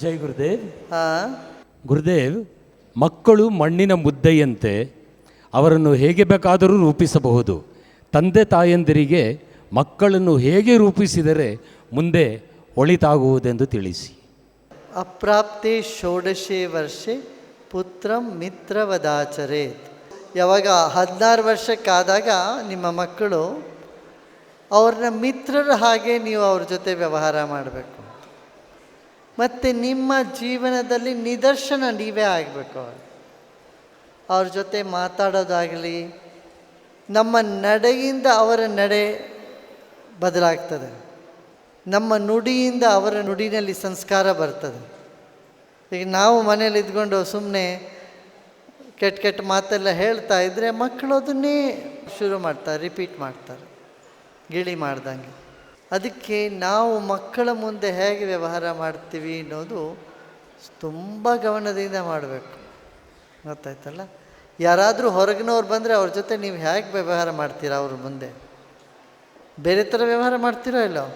ಜೈ ಗುರುದೇವ್. ಗುರುದೇವ್ ಮಕ್ಕಳು ಮಣ್ಣಿನ ಮುದ್ದೆಯಂತೆ ಅವರನ್ನು ಹೇಗೆ ಬೇಕಾದರೂ ರೂಪಿಸಬಹುದು. ತಂದೆ ತಾಯಂದಿರಿಗೆ ಮಕ್ಕಳನ್ನು ಹೇಗೆ ರೂಪಿಸಿದರೆ ಮುಂದೆ ಒಳಿತಾಗುವುದೆಂದು ತಿಳಿಸಿ. ಅಪ್ರಾಪ್ತಿ ಷೋಡಶೆ ವರ್ಷ ಪುತ್ರಂ ಮಿತ್ರವದಾಚರೇತ್. ಯಾವಾಗ ಹದಿನಾರು ವರ್ಷಕ್ಕಾದಾಗ ನಿಮ್ಮ ಮಕ್ಕಳು ಅವ್ರನ್ನ ಮಿತ್ರರ ಹಾಗೆ ನೀವು ಅವ್ರ ಜೊತೆ ವ್ಯವಹಾರ ಮಾಡಬೇಕು. ಮತ್ತು ನಿಮ್ಮ ಜೀವನದಲ್ಲಿ ನಿದರ್ಶನ ನೀವೇ ಆಗಬೇಕು ಅವ್ರು. ಜೊತೆ ಮಾತಾಡೋದಾಗಲಿ, ನಮ್ಮ ನಡೆಯಿಂದ ಅವರ ನಡೆ ಬದಲಾಗ್ತದೆ. ನಮ್ಮ ನುಡಿಯಿಂದ ಅವರ ನುಡಿನಲ್ಲಿ ಸಂಸ್ಕಾರ ಬರ್ತದೆ. ಈಗ ನಾವು ಮನೇಲಿ ಇದ್ಕೊಂಡು ಸುಮ್ಮನೆ ಕೆಟ್ಟ ಕೆಟ್ಟ ಮಾತೆಲ್ಲ ಹೇಳ್ತಾ ಇದ್ದರೆ ಮಕ್ಕಳು ಅದನ್ನೇ ಶುರು ಮಾಡ್ತಾರೆ ರಿಪೀಟ್ ಮಾಡ್ತಾರೆ. ಗಿಳಿ ಮಾಡ್ದಂಗೆ. ಅದಕ್ಕೆ ನಾವು ಮಕ್ಕಳ ಮುಂದೆ ಹೇಗೆ ವ್ಯವಹಾರ ಮಾಡ್ತೀವಿ ಅನ್ನೋದು ತುಂಬ ಗಮನದಿಂದ ಮಾಡಬೇಕು. ಗೊತ್ತಾಯ್ತಲ್ಲ? ಯಾರಾದರೂ ಹೊರಗಿನವ್ರು ಬಂದರೆ ಅವ್ರ ಜೊತೆ ನೀವು ಹೇಗೆ ವ್ಯವಹಾರ ಮಾಡ್ತೀರಾ ಅವ್ರ ಮುಂದೆ? ಬೇರೆ ಥರ ವ್ಯವಹಾರ ಮಾಡ್ತೀರೋ ಇಲ್ಲೋ?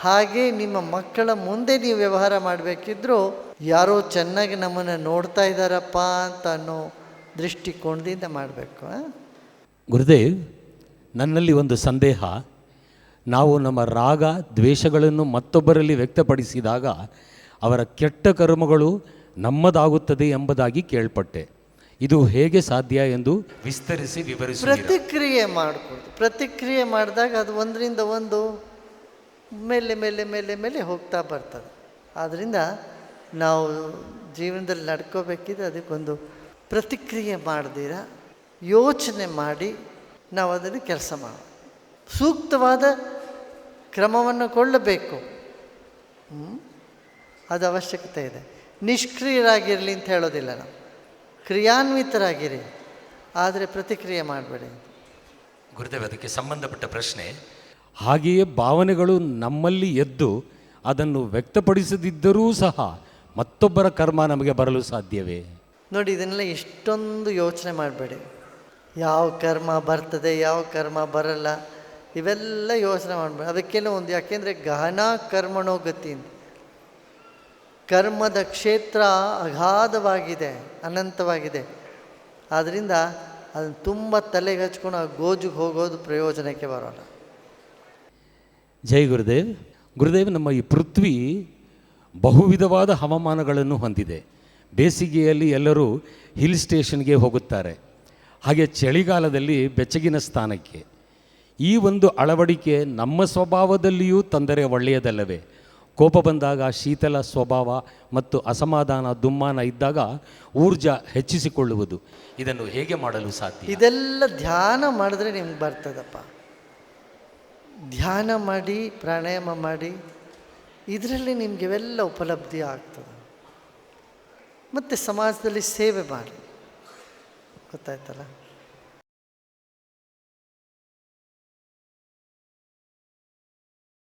ಹಾಗೆ ನಿಮ್ಮ ಮಕ್ಕಳ ಮುಂದೆ ನೀವು ವ್ಯವಹಾರ ಮಾಡಬೇಕಿದ್ರೂ ಯಾರೋ ಚೆನ್ನಾಗಿ ನಮ್ಮನ್ನು ನೋಡ್ತಾ ಇದ್ದಾರಪ್ಪ ಅಂತ ಅನ್ನೋ ದೃಷ್ಟಿಕೋನದಿಂದ ಮಾಡಬೇಕು ಗುರುದೇವ್, ನನ್ನಲ್ಲಿ ಒಂದು ಸಂದೇಹ. ನಾವು ನಮ್ಮ ರಾಗ ದ್ವೇಷಗಳನ್ನು ಮತ್ತೊಬ್ಬರಲ್ಲಿ ವ್ಯಕ್ತಪಡಿಸಿದಾಗ ಅವರ ಕೆಟ್ಟ ಕರ್ಮಗಳು ನಮ್ಮದಾಗುತ್ತದೆ ಎಂಬುದಾಗಿ ಕೇಳ್ಪಟ್ಟೆ. ಇದು ಹೇಗೆ ಸಾಧ್ಯ ಎಂದು ವಿಸ್ತರಿಸಿ ವಿವರಿಸಿ ಪ್ರತಿಕ್ರಿಯೆ ಮಾಡಿಕೊಡ್ತು. ಪ್ರತಿಕ್ರಿಯೆ ಮಾಡಿದಾಗ ಅದು ಒಂದರಿಂದ ಒಂದು ಮೇಲೆ ಮೇಲೆ ಮೇಲೆ ಮೇಲೆ ಹೋಗ್ತಾ ಬರ್ತದೆ. ಆದ್ದರಿಂದ ನಾವು ಜೀವನದಲ್ಲಿ ನಡ್ಕೋಬೇಕಿದ್ರೆ ಅದಕ್ಕೊಂದು ಪ್ರತಿಕ್ರಿಯೆ ಮಾಡ್ದಿರ? ಯೋಚನೆ ಮಾಡಿ ನಾವು ಅದನ್ನು ಕೆಲಸ ಮಾಡ ಸೂಕ್ತವಾದ ಕ್ರಮವನ್ನು ಕೊಳ್ಳಬೇಕು? ಅದು ಅವಶ್ಯಕತೆ ಇದೆ. ನಿಷ್ಕ್ರಿಯರಾಗಿರಲಿ ಅಂತ ಹೇಳೋದಿಲ್ಲ ನಾವು. ಕ್ರಿಯಾನ್ವಿತರಾಗಿರಿ. ಆದರೆ ಪ್ರತಿಕ್ರಿಯೆ ಮಾಡಬೇಡಿ. ಗುರುದೇವ್ ಅದಕ್ಕೆ ಸಂಬಂಧಪಟ್ಟ ಪ್ರಶ್ನೆ. ಹಾಗೆಯೇ ಭಾವನೆಗಳು ನಮ್ಮಲ್ಲಿ ಎದ್ದು ಅದನ್ನು ವ್ಯಕ್ತಪಡಿಸದಿದ್ದರೂ ಸಹ ಮತ್ತೊಬ್ಬರ ಕರ್ಮ ನಮಗೆ ಬರಲು ಸಾಧ್ಯವೇ? ನೋಡಿ ಇದನ್ನೆಲ್ಲ ಎಷ್ಟೊಂದು ಯೋಚನೆ ಮಾಡಬೇಡಿ. ಯಾವ ಕರ್ಮ ಬರ್ತದೆ ಯಾವ ಕರ್ಮ ಬರಲ್ಲ. ಇವೆಲ್ಲ ಯೋಚನೆ ಮಾಡ್ಬೇಕು. ಅದಕ್ಕೆಲ್ಲ ಒಂದು ಯಾಕೆಂದರೆ ಗಹನ ಕರ್ಮಣೋಗತಿ ಅಂತ. ಕರ್ಮದ ಕ್ಷೇತ್ರ ಅಗಾಧವಾಗಿದೆ, ಅನಂತವಾಗಿದೆ. ಆದ್ದರಿಂದ ಅದನ್ನು ತುಂಬ ತಲೆಗೆ ಹಚ್ಕೊಂಡು ಆ ಗೋಜುಗೆ ಹೋಗೋದು ಪ್ರಯೋಜನಕ್ಕೆ ಬರೋಲ್ಲ. ಜೈ ಗುರುದೇವ್. ಗುರುದೇವ್, ನಮ್ಮ ಈ ಪೃಥ್ವಿ ಬಹುವಿಧವಾದ ಹವಾಮಾನಗಳನ್ನು ಹೊಂದಿದೆ. ಬೇಸಿಗೆಯಲ್ಲಿ ಎಲ್ಲರೂ ಹಿಲ್ ಸ್ಟೇಷನ್ಗೆ ಹೋಗುತ್ತಾರೆ. ಹಾಗೆ ಚಳಿಗಾಲದಲ್ಲಿ ಬೆಚ್ಚಗಿನ ಸ್ಥಾನಕ್ಕೆ. ಈ ಒಂದು ಅಳವಡಿಕೆ ನಮ್ಮ ಸ್ವಭಾವದಲ್ಲಿಯೂ ತಂದರೆ ಒಳ್ಳೆಯದಲ್ಲವೇ? ಕೋಪ ಬಂದಾಗ ಶೀತಲ ಸ್ವಭಾವ ಮತ್ತು ಅಸಮಾಧಾನ ದುಮ್ಮಾನ ಇದ್ದಾಗ ಊರ್ಜ ಹೆಚ್ಚಿಸಿಕೊಳ್ಳುವುದು. ಇದನ್ನು ಹೇಗೆ ಮಾಡಲು ಸಾಧ್ಯ? ಇದೆಲ್ಲ ಧ್ಯಾನ ಮಾಡಿದ್ರೆ ನಿಮ್ಗೆ ಬರ್ತದಪ್ಪ. ಧ್ಯಾನ ಮಾಡಿ, ಪ್ರಾಣಾಯಾಮ ಮಾಡಿ, ಇದರಲ್ಲಿ ನಿಮಗೆ ಇವೆಲ್ಲ ಉಪಲಬ್ಧಿ ಆಗ್ತದೆ. ಮತ್ತು ಸಮಾಜದಲ್ಲಿ ಸೇವೆ ಮಾಡಿ. ಗೊತ್ತಾಯ್ತಲ್ಲ?